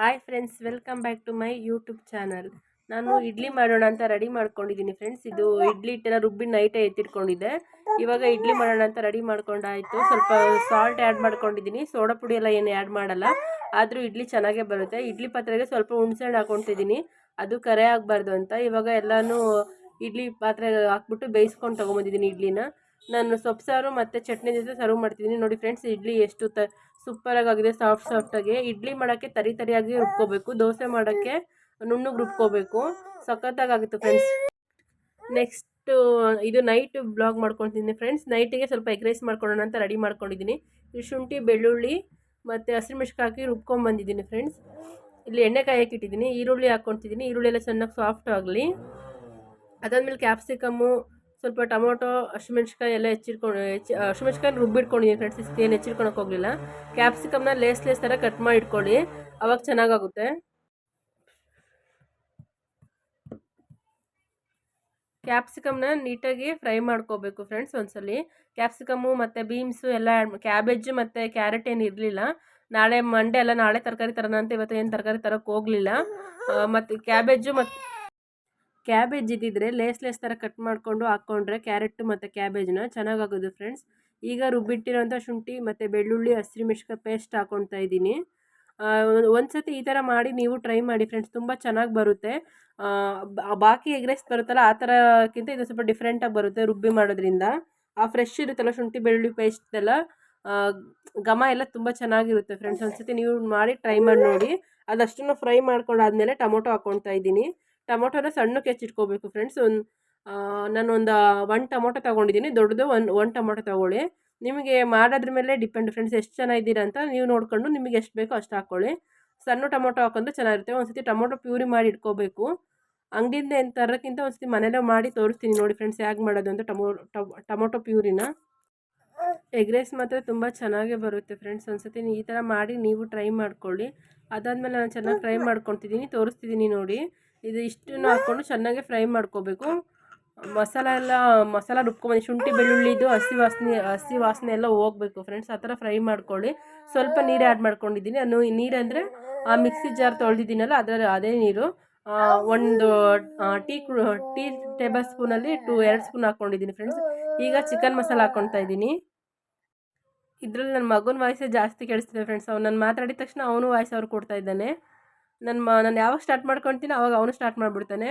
Hi friends welcome back to my YouTube channel ನಾನು ಇಡ್ಲಿ ಮಾಡೋಣ ಅಂತ ರೆಡಿ ಮಾಡ್ಕೊಂಡಿದ್ದೀನಿ ಫ್ರೆಂಡ್ಸ್ ಇದು ಇಡ್ಲಿ ಹಿಟ್ಟೆಲ್ಲ ರುಬ್ಬಿ ನೈಟೇ ಎತ್ತಿಟ್ಕೊಂಡಿದ್ದೆ. ಇವಾಗ ಇಡ್ಲಿ ಮಾಡೋಣ ಅಂತ ರೆಡಿ ಮಾಡ್ಕೊಂಡಾಯಿತು ಸ್ವಲ್ಪ ಸಾಲ್ಟ್ ಆ್ಯಡ್ ಮಾಡ್ಕೊಂಡಿದ್ದೀನಿ. ಸೋಡಾ ಪುಡಿ ಎಲ್ಲ ಏನು ಆ್ಯಡ್ ಮಾಡಲ್ಲ. ಆದರೂ ಇಡ್ಲಿ ಚೆನ್ನಾಗೇ ಬರುತ್ತೆ. ಇಡ್ಲಿ ಪಾತ್ರೆಗೆ ಸ್ವಲ್ಪ ಹುಣ್ಸೆಹಣ್ಣು ಹಾಕ್ಕೊತಿದ್ದೀನಿ ಅದು ಕರೆ ಆಗಬಾರ್ದು ಅಂತ. ಇವಾಗ ಎಲ್ಲನೂ ಇಡ್ಲಿ ಪಾತ್ರೆ ಹಾಕ್ಬಿಟ್ಟು ಬೇಯಿಸ್ಕೊಂಡು ತೊಗೊಂಬಂದಿದ್ದೀನಿ ಇಡ್ಲಿನ. ನಾನು ಸೊಪ್ಪು ಸಾರು ಮತ್ತು ಚಟ್ನಿ ಜೊತೆ ಸರ್ವ್ ಮಾಡ್ತಿದ್ದೀನಿ. ನೋಡಿ ಫ್ರೆಂಡ್ಸ್ ಇಡ್ಲಿ ಎಷ್ಟು ತ ಸೂಪರಾಗಿದೆ ಆಗಿದೆ ಸಾಫ್ಟ್ ಸಾಫ್ಟಾಗಿ ಇಡ್ಲಿ ಮಾಡೋಕ್ಕೆ ತರಿ ತರಿಯಾಗಿ ರುಬ್ಕೋಬೇಕು. ದೋಸೆ ಮಾಡೋಕ್ಕೆ ನುಣ್ಣಗೆ ರುಬ್ಕೋಬೇಕು. ಸಖತ್ತಾಗಿತ್ತು ಫ್ರೆಂಡ್ಸ್ ನೆಕ್ಸ್ಟು ಇದು ನೈಟ್ ಬ್ಲಾಗ್ ಮಾಡ್ಕೊತಿದ್ದೀನಿ ಫ್ರೆಂಡ್ಸ್ ನೈಟಿಗೆ ಸ್ವಲ್ಪ ಎಗ್ ರೈಸ್ ಮಾಡ್ಕೊಳ್ಳೋಣ ಅಂತ ರೆಡಿ ಮಾಡ್ಕೊಂಡಿದ್ದೀನಿ. ಇದು ಶುಂಠಿ, ಬೆಳ್ಳುಳ್ಳಿ ಮತ್ತು ಹಸಿಮೆಣ್ಸಿಗೆ ಹಾಕಿ ರುಬ್ಕೊಂಬಂದಿದ್ದೀನಿ ಫ್ರೆಂಡ್ಸ್ ಇಲ್ಲಿ ಎಣ್ಣೆ ಕಾಯಕ್ಕೆ ಇಟ್ಟಿದ್ದೀನಿ. ಈರುಳ್ಳಿ ಹಾಕ್ಕೊತಿದ್ದೀನಿ ಈರುಳ್ಳಿ ಎಲ್ಲ ಚೆನ್ನಾಗಿ ಸಾಫ್ಟ್ ಆಗಲಿ. ಅದಾದಮೇಲೆ ಕ್ಯಾಪ್ಸಿಕಮ್ಮು ಸ್ವಲ್ಪ ಟೊಮೊಟೊ ಹಸಿಮೆಣ್ಸಿಕಾಯಿ ಎಲ್ಲ ಹೆಚ್ಚಿಟ್ಕೊಂಡು ಹೆಚ್ಚಿ ಹಸಿಮೆಣ್ಸಿಕಾಯಿ ರುಬ್ಬಿಟ್ಕೊಂಡಿದ್ದೀನಿ ಫ್ರೆಂಡ್ಸ್ ಏನು ಹೆಚ್ಚಿಟ್ಕೊಳಕ್ಕೆ ಹೋಗಲಿಲ್ಲ. ಕ್ಯಾಪ್ಸಿಕಮ್ನ ಲೇಸ್ ಲೇಸ್ ಥರ ಕಟ್ ಮಾಡಿ ಇಟ್ಕೊಳ್ಳಿ ಅವಾಗ ಚೆನ್ನಾಗಾಗುತ್ತೆ. ಕ್ಯಾಪ್ಸಿಕಮ್ನ ನೀಟಾಗಿ ಫ್ರೈ ಮಾಡ್ಕೋಬೇಕು ಫ್ರೆಂಡ್ಸ್ ಒಂದ್ಸಲಿ. ಕ್ಯಾಪ್ಸಿಕಮ್ಮು ಮತ್ತು ಬೀನ್ಸು ಎಲ್ಲ ಕ್ಯಾಬೇಜು ಮತ್ತು ಕ್ಯಾರೆಟ್ ಏನು ಇರಲಿಲ್ಲ. ನಾಳೆ ಮಂಡೇ ಎಲ್ಲ ನಾಳೆ ತರಕಾರಿ ತರೋಣ ಅಂತ ಇವತ್ತು ಏನು ತರಕಾರಿ ತರೋಕ್ಕೆ ಹೋಗಲಿಲ್ಲ. ಮತ್ತು ಕ್ಯಾಬೇಜು ಮತ್ತು ಕ್ಯಾಬೇಜ್ ಇದ್ದಿದ್ರೆ ಲೇಸ್ ಲೇಸ್ ಥರ ಕಟ್ ಮಾಡಿಕೊಂಡು ಹಾಕ್ಕೊಂಡ್ರೆ ಕ್ಯಾರೆಟ್ ಮತ್ತು ಕ್ಯಾಬೇಜ್ನ ಚೆನ್ನಾಗಾಗೋದು ಫ್ರೆಂಡ್ಸ್. ಈಗ ರುಬ್ಬಿಟ್ಟಿರೋಂಥ ಶುಂಠಿ ಮತ್ತು ಬೆಳ್ಳುಳ್ಳಿ ಹಸಿಮೆಣ್ಸಿಕಾಯಿ ಪೇಸ್ಟ್ ಹಾಕ್ಕೊಳ್ತಾ ಇದ್ದೀನಿ. ಒಂದು ಸತಿ ಈ ಥರ ಮಾಡಿ ನೀವು ಟ್ರೈ ಮಾಡಿ ಫ್ರೆಂಡ್ಸ್, ತುಂಬ ಚೆನ್ನಾಗಿ ಬರುತ್ತೆ. ಬಾಕಿ ಎಗ್ ರೈಸ್ ಬರುತ್ತಲ್ಲ, ಆ ಥರಕ್ಕಿಂತ ಇದು ಸ್ವಲ್ಪ ಡಿಫ್ರೆಂಟಾಗಿ ಬರುತ್ತೆ ರುಬ್ಬಿ ಮಾಡೋದ್ರಿಂದ. ಆ ಫ್ರೆಶ್ ಇರುತ್ತಲ್ಲ ಶುಂಠಿ, ಬೆಳ್ಳುಳ್ಳಿ ಪೇಸ್ಟ್ ಎಲ್ಲ ಘಮ ಎಲ್ಲ ತುಂಬ ಚೆನ್ನಾಗಿರುತ್ತೆ ಫ್ರೆಂಡ್ಸ್. ಒಂದು ಸತಿ ನೀವು ಮಾಡಿ ಟ್ರೈ ಮಾಡಿ ನೋಡಿ. ಅದಷ್ಟನ್ನು ಫ್ರೈ ಮಾಡ್ಕೊಂಡಾದ್ಮೇಲೆ ಟೊಮೊಟೊ ಹಾಕ್ಕೊಳ್ತಾ ಇದ್ದೀನಿ. ಟೊಮೊಟೊನ ಸಣ್ಣಕ್ಕೆ ಹೆಚ್ಚಿಟ್ಕೋಬೇಕು ಫ್ರೆಂಡ್ಸ್ ಒಂದು ನಾನೊಂದು ಒನ್ ಟೊಮೊಟೊ ತೊಗೊಂಡಿದ್ದೀನಿ ದೊಡ್ಡದು ಒನ್ ಒನ್ ಟೊಮೊಟೊ ತೊಗೊಳ್ಳಿ. ನಿಮಗೆ ಮಾಡೋದ್ರ ಮೇಲೆ ಡಿಪೆಂಡ್ ಫ್ರೆಂಡ್ಸ್ ಎಷ್ಟು ಜನ ಇದ್ದೀರಾ ಅಂತ ನೀವು ನೋಡಿಕೊಂಡು ನಿಮಗೆ ಎಷ್ಟು ಬೇಕೋ ಅಷ್ಟು ಹಾಕ್ಕೊಳ್ಳಿ ಸಣ್ಣ ಟೊಮೊಟೊ ಹಾಕೊಂಡ್ರೆ ಚೆನ್ನಾಗಿರುತ್ತೆ. ಒಂದು ಸತಿ ಟೊಮೊಟೊ ಪ್ಯೂರಿ ಮಾಡಿ ಇಟ್ಕೋಬೇಕು. ಅಂಗಡಿಯಿಂದ ಏನು ತರೋಕ್ಕಿಂತ ಒಂದು ಸತಿ ಮನೇಲೇ ಮಾಡಿ ತೋರಿಸ್ತೀನಿ ನೋಡಿ ಫ್ರೆಂಡ್ಸ್ ಹೇಗೆ ಮಾಡೋದು ಅಂತ ಟೊಮೊ ಟೊಮೊಟೊ ಪ್ಯೂರಿನ. ಎಗ್ ರೈಸ್ ಮಾತ್ರ ತುಂಬ ಚೆನ್ನಾಗೇ ಬರುತ್ತೆ ಫ್ರೆಂಡ್ಸ್ ಒಂದು ಸತಿ ಈ ಥರ ಮಾಡಿ ನೀವು ಟ್ರೈ ಮಾಡ್ಕೊಳ್ಳಿ. ಅದಾದಮೇಲೆ ನಾನು ಚೆನ್ನಾಗಿ ಟ್ರೈ ಮಾಡ್ಕೊತಿದ್ದೀನಿ ತೋರಿಸ್ತಿದ್ದೀನಿ ನೋಡಿ. ಇದು ಇಷ್ಟನ್ನು ಹಾಕ್ಕೊಂಡು ಚೆನ್ನಾಗಿ ಫ್ರೈ ಮಾಡ್ಕೋಬೇಕು. ಮಸಾಲ ಎಲ್ಲ, ಮಸಾಲ ರುಬ್ಕೊಂಬಂದು ಶುಂಠಿ ಬೆಳ್ಳುಳ್ಳಿದು ಹಸಿ ವಾಸನೆ ಹಸಿ ವಾಸನೆ ಎಲ್ಲ ಹೋಗಬೇಕು ಫ್ರೆಂಡ್ಸ್ ಆ ಥರ ಫ್ರೈ ಮಾಡ್ಕೊಳ್ಳಿ. ಸ್ವಲ್ಪ ನೀರು ಆ್ಯಡ್ ಮಾಡ್ಕೊಂಡಿದ್ದೀನಿ. ನಾನು ನೀರಂದರೆ ಆ ಮಿಕ್ಸಿ ಜಾರ್ ತೊಳೆದಿದ್ದೀನಲ್ಲ ಅದರ ಅದೇ ನೀರು. ಒಂದು ಟೀ ಟೀ ಟೇಬಲ್ ಸ್ಪೂನಲ್ಲಿ ಟು, ಎರಡು ಸ್ಪೂನ್ ಹಾಕ್ಕೊಂಡಿದ್ದೀನಿ ಫ್ರೆಂಡ್ಸ್ ಈಗ ಚಿಕನ್ ಮಸಾಲ ಹಾಕ್ಕೊಳ್ತಾ ಇದ್ದೀನಿ. ಇದರಲ್ಲಿ ನನ್ನ ಮಗನ ವಾಯ್ಸೇ ಜಾಸ್ತಿ ಕೇಳಿಸ್ತಿದೆ ಫ್ರೆಂಡ್ಸ್ ಅವ್ನು ನಾನು ಮಾತಾಡಿದ ತಕ್ಷಣ ಅವನು ವಾಯ್ಸ್ ಅವ್ರು ಕೊಡ್ತಾ ಇದ್ದಾನೆ. ನನ್ನ ಮ, ನಾನು ಯಾವಾಗ ಸ್ಟಾರ್ಟ್ ಮಾಡ್ಕೊತೀನಿ ಅವಾಗ ಅವನು ಸ್ಟಾರ್ಟ್ ಮಾಡಿಬಿಡ್ತಾನೆ.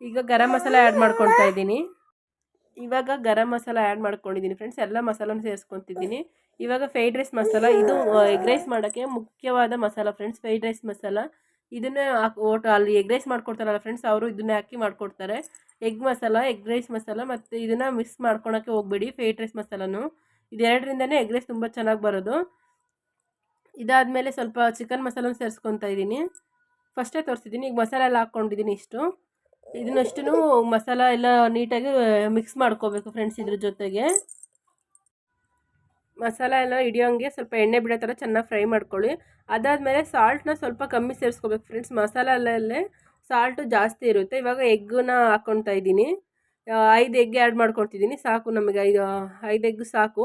ಈಗ ಗರಂ ಮಸಾಲ ಆ್ಯಡ್ ಮಾಡ್ಕೊಳ್ತಾ ಇದ್ದೀನಿ. ಇವಾಗ ಗರಂ ಮಸಾಲ ಆ್ಯಡ್ ಮಾಡ್ಕೊಂಡಿದ್ದೀನಿ ಫ್ರೆಂಡ್ಸ್ ಎಲ್ಲ ಮಸಾಲನೂ ಸೇರಿಸ್ಕೊತಿದ್ದೀನಿ. ಇವಾಗ ಫ್ರೈಡ್ ರೈಸ್ ಮಸಾಲ, ಇದು ಎಗ್ ರೈಸ್ ಮಾಡೋಕ್ಕೆ ಮುಖ್ಯವಾದ masala friends fried rice masala. ಇದನ್ನೇ ಹಾಕಿ ಓಟ ಅಲ್ಲಿ ಎಗ್ ರೈಸ್ ಮಾಡ್ಕೊಡ್ತಾರಲ್ಲ ಫ್ರೆಂಡ್ಸ್ ಅವರು ಇದನ್ನೇ ಹಾಕಿ ಮಾಡಿಕೊಡ್ತಾರೆ. Egg masala egg rice masala ಮತ್ತು ಇದನ್ನು ಮಿಕ್ಸ್ ಮಾಡ್ಕೊಳಕ್ಕೆ ಹೋಗ್ಬೇಡಿ ಫ್ರೈಡ್ ರೈಸ್ ಮಸಾಲನು. ಇದೆರಡರಿಂದನೇ ಎಗ್ ರೈಸ್ ತುಂಬ ಚೆನ್ನಾಗಿ ಬರೋದು. ಇದಾದಮೇಲೆ ಸ್ವಲ್ಪ ಚಿಕನ್ ಮಸಾಲನ ಸೇರಿಸ್ಕೊತಾ ಇದ್ದೀನಿ. ಫಸ್ಟೇ ತೋರಿಸಿದ್ದೀನಿ. ಈಗ ಮಸಾಲೆ ಎಲ್ಲ ಹಾಕ್ಕೊಂಡಿದ್ದೀನಿ ಇಷ್ಟು. ಇದನ್ನಷ್ಟು ಮಸಾಲ ಎಲ್ಲ ನೀಟಾಗಿ ಮಿಕ್ಸ್ ಮಾಡ್ಕೋಬೇಕು ಫ್ರೆಂಡ್ಸ್ ಇದ್ರ ಜೊತೆಗೆ. ಮಸಾಲ ಎಲ್ಲ ಹಿಡಿಯೋಂಗೆ ಸ್ವಲ್ಪ ಎಣ್ಣೆ ಬಿಡೋ ಥರ ಚೆನ್ನಾಗಿ ಫ್ರೈ ಮಾಡ್ಕೊಳ್ಳಿ. ಅದಾದಮೇಲೆ ಸಾಲ್ಟ್ನ ಸ್ವಲ್ಪ ಕಮ್ಮಿ ಸೇರಿಸ್ಕೋಬೇಕು ಫ್ರೆಂಡ್ಸ್ ಮಸಾಲಲ್ಲೇ ಸಾಲ್ಟು ಜಾಸ್ತಿ ಇರುತ್ತೆ. ಇವಾಗ ಎಗ್ಗನ್ನ ಹಾಕ್ಕೊತಾ ಇದ್ದೀನಿ. ಐದು ಎಗ್ ಆ್ಯಡ್ ಮಾಡ್ಕೊಳ್ತಿದ್ದೀನಿ ಸಾಕು ನಮಗೆ ಐದು ಐದು ಎಗ್ ಸಾಕು.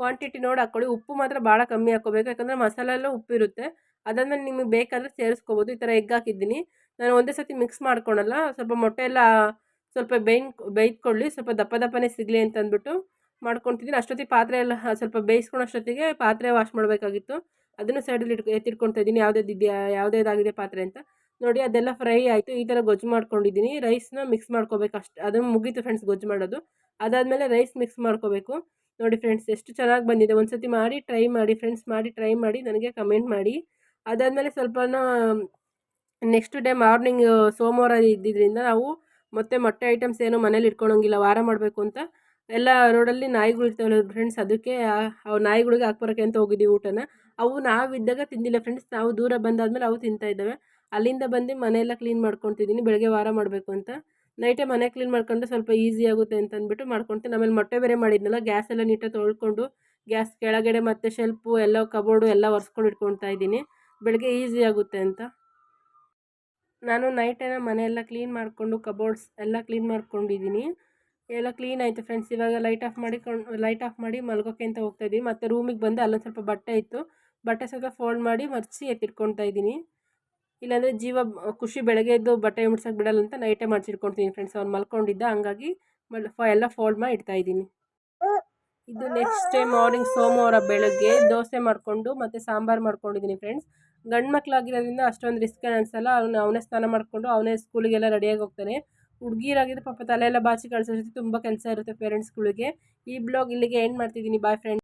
ಕ್ವಾಂಟಿಟಿ ನೋಡಿ ಹಾಕ್ಕೊಳ್ಳಿ ಉಪ್ಪು ಮಾತ್ರ ಭಾಳ ಕಮ್ಮಿ ಹಾಕ್ಕೋಬೇಕು. ಯಾಕಂದರೆ ಮಸಾಲೆಲ್ಲ ಉಪ್ಪಿರುತ್ತೆ. ಅದನ್ನು ನಿಮಗೆ ಬೇಕಾದರೆ ಸೇರಿಸ್ಕೋಬೋದು. ಈ ಥರ ಎಗ್ ಹಾಕಿದ್ದೀನಿ. ನಾನು ಒಂದೇ ಸತಿ ಮಿಕ್ಸ್ ಮಾಡ್ಕೊಳಲ್ಲ. ಸ್ವಲ್ಪ ಮೊಟ್ಟೆ ಎಲ್ಲ ಸ್ವಲ್ಪ ಬೇಯ್ ಬೇಯ್ಕೊಳ್ಳಿ ಸ್ವಲ್ಪ ದಪ್ಪ ದಪ್ಪನೇ ಸಿಗಲಿ ಅಂತ ಅಂದ್ಬಿಟ್ಟು ಮಾಡ್ಕೊತಿದ್ದೀನಿ ಅಷ್ಟೊತ್ತಿಗೆ ಪಾತ್ರೆ ಎಲ್ಲ ಸ್ವಲ್ಪ ಬೇಯಿಸ್ಕೊಂಡು ಅಷ್ಟೊತ್ತಿಗೆ ಪಾತ್ರೆ ವಾಶ್ ಮಾಡಬೇಕಾಗಿತ್ತು. ಅದನ್ನು ಸೈಡಲ್ಲಿ ಇಟ್ಕೊ, ಎತ್ತಿಟ್ಕೊಳ್ತಾ ಇದ್ದೀನಿ. ಯಾವುದ್ಯಾವ್ದು ಇದೆಯಾ ಇದಾಗಿದೆ ಪಾತ್ರೆ ಅಂತ. ನೋಡಿ, ಅದೆಲ್ಲ ಫ್ರೈ ಆಯಿತು. ಈ ಥರ ಗೊಜ್ಜು ಮಾಡ್ಕೊಂಡಿದ್ದೀನಿ. ರೈಸ್ನ ಮಿಕ್ಸ್ ಮಾಡ್ಕೋಬೇಕು ಅಷ್ಟು ಅದನ್ನು ಮುಗೀತು ಫ್ರೆಂಡ್ಸ್ ಗೊಜ್ಜು ಮಾಡೋದು. ಅದಾದಮೇಲೆ ರೈಸ್ ಮಿಕ್ಸ್ ಮಾಡ್ಕೋಬೇಕು. ನೋಡಿ ಫ್ರೆಂಡ್ಸ್, ಎಷ್ಟು ಚೆನ್ನಾಗಿ ಬಂದಿದೆ. ಒಂದು ಸತಿ ಮಾಡಿ, ಟ್ರೈ ಮಾಡಿ ಫ್ರೆಂಡ್ಸ್, ಮಾಡಿ, ಟ್ರೈ ಮಾಡಿ, ನನಗೆ ಕಮೆಂಟ್ ಮಾಡಿ. ಅದಾದಮೇಲೆ ಸ್ವಲ್ಪ ನೆಕ್ಸ್ಟ್ ಡೇ ಮಾರ್ನಿಂಗ್, ಸೋಮವಾರ ಇದ್ದಿದ್ದರಿಂದ ನಾವು ಮತ್ತೆ ಮೊಟ್ಟೆ ಐಟಮ್ಸ್ ಏನು ಮನೇಲಿ ಇಟ್ಕೊಳಂಗಿಲ್ಲ, ವಾರ ಮಾಡಬೇಕು ಅಂತ ಎಲ್ಲ ರೋಡಲ್ಲಿ ನಾಯಿಗಳು ಇರ್ತಾವಲ್ಲ ಫ್ರೆಂಡ್ಸ್, ಅದಕ್ಕೆ ಅವು ನಾಯಿಗಳಿಗೆ ಹಾಕ್ಬರೋಕೆ ಅಂತ ಹೋಗಿದ್ದೀವಿ ಊಟನ. ಅವು ನಾವಿದ್ದಾಗ ತಿಂದಿಲ್ಲ ಫ್ರೆಂಡ್ಸ್, ನಾವು ದೂರ ಬಂದಾದಮೇಲೆ ಅವು ತಿಂತಾ ಇದ್ದಾವೆ. ಅಲ್ಲಿಂದ ಬಂದು ಮನೆಯೆಲ್ಲ ಕ್ಲೀನ್ ಮಾಡ್ಕೊತಿದ್ದೀನಿ ಬೆಳಗ್ಗೆ ವಾರ ಮಾಡಬೇಕು ಅಂತ. ನೈಟೇ ಮನೆ ಕ್ಲೀನ್ ಮಾಡ್ಕೊಂಡ್ರೆ ಸ್ವಲ್ಪ ಈಸಿ ಆಗುತ್ತೆ ಅಂತ ಅಂದ್ಬಿಟ್ಟು ಮಾಡ್ಕೊತೀನಿ. ಆಮೇಲೆ ಮೊಟ್ಟೆ ಬೇರೆ ಮಾಡಿದ್ನಲ್ಲ ಗ್ಯಾಸ್ ಎಲ್ಲ ನೀಟಾಗಿ ತೊಳ್ಕೊಂಡು ಗ್ಯಾಸ್ ಕೆಳಗಡೆ ಮತ್ತು ಶೆಲ್ಪು ಎಲ್ಲ ಕಬೋರ್ಡು ಎಲ್ಲ ಒರೆಸ್ಕೊಂಡು ಇಟ್ಕೊಳ್ತಾ ಇದ್ದೀನಿ. ಬೆಳಗ್ಗೆ ಈಸಿ ಆಗುತ್ತೆ ಅಂತ. ನಾನು ನೈಟೇನ ಮನೆಯೆಲ್ಲ ಕ್ಲೀನ್ ಮಾಡಿಕೊಂಡು ಕಬೋರ್ಡ್ಸ್ ಎಲ್ಲ ಕ್ಲೀನ್ ಮಾಡ್ಕೊಂಡಿದ್ದೀನಿ. ಎಲ್ಲ ಕ್ಲೀನ್ ಆಯಿತು ಫ್ರೆಂಡ್ಸ್ ಇವಾಗ ಲೈಟ್ ಆಫ್ ಮಾಡಿಕೊಂಡು ಲೈಟ್ ಆಫ್ ಮಾಡಿ ಮಲ್ಗೋಕೆ ಅಂತ ಹೋಗ್ತಾ ಹೋಗ್ತಾಯಿದ್ದೀನಿ ಮತ್ತು ರೂಮಿಗೆ ಬಂದು ಅಲ್ಲೊಂದು ಸ್ವಲ್ಪ ಬಟ್ಟೆ ಇತ್ತು. ಬಟ್ಟೆ ಸ್ವಲ್ಪ ಫೋಲ್ಡ್ ಮಾಡಿ ಮರ್ಚಿ ಎತ್ತಿಟ್ಕೊಳ್ತಾ ಇದ್ದೀನಿ. ಇಲ್ಲಾಂದರೆ ಜೀವ ಖುಷಿ ಬೆಳಗ್ಗೆ ಎದ್ದು ಬಟ್ಟೆ ಮುಟ್ಸೋಕೆ ಬಿಡಲ್ಲ ಅಂತ ನೈಟೇ ಮಾಡಿಸಿಟ್ಕೊಳ್ತೀನಿ ಫ್ರೆಂಡ್ಸ್ ಅವ್ನು ಮಲ್ಕೊಂಡಿದ್ದ, ಹಂಗಾಗಿ ಎಲ್ಲ ಫೋಲ್ಡ್ ಮಾಡಿ ಇಡ್ತಾಯಿದ್ದೀನಿ ಇದು ನೆಕ್ಸ್ಟ್ ಡೇ ಮಾರ್ನಿಂಗ್ ಸೋಮವಾರ ಬೆಳಗ್ಗೆ ದೋಸೆ ಮಾಡಿಕೊಂಡು ಮತ್ತು ಸಾಂಬಾರು ಮಾಡ್ಕೊಂಡಿದ್ದೀನಿ ಫ್ರೆಂಡ್ಸ್ ಗಂಡು ಮಕ್ಕಳಾಗಿರೋದ್ರಿಂದ ಅಷ್ಟೊಂದು ರಿಸ್ಕ್ ಅನಿಸಲ್ಲ, ಅವನು, ಅವನೇ ಸ್ನಾನ ಮಾಡಿಕೊಂಡು ಅವನೇ ಸ್ಕೂಲಿಗೆಲ್ಲ ರೆಡಿಯಾಗಿ ಹೋಗ್ತಾನೆ. ಹುಡುಗಿರಾಗಿದ್ದರೆ ಪಾಪ ತಲೆ ಎಲ್ಲ ಬಾಚಿ ಕಳಿಸೋ ತುಂಬ ಕೆಲಸ ಇರುತ್ತೆ ಪೇರೆಂಟ್ಸ್ಗಳಿಗೆ ಈ ಬ್ಲಾಗ್ ಇಲ್ಲಿಗೆ ಎಂಡ್ ಮಾಡ್ತಿದ್ದೀನಿ ಬಾಯ್ ಫ್ರೆಂಡ್ಸ್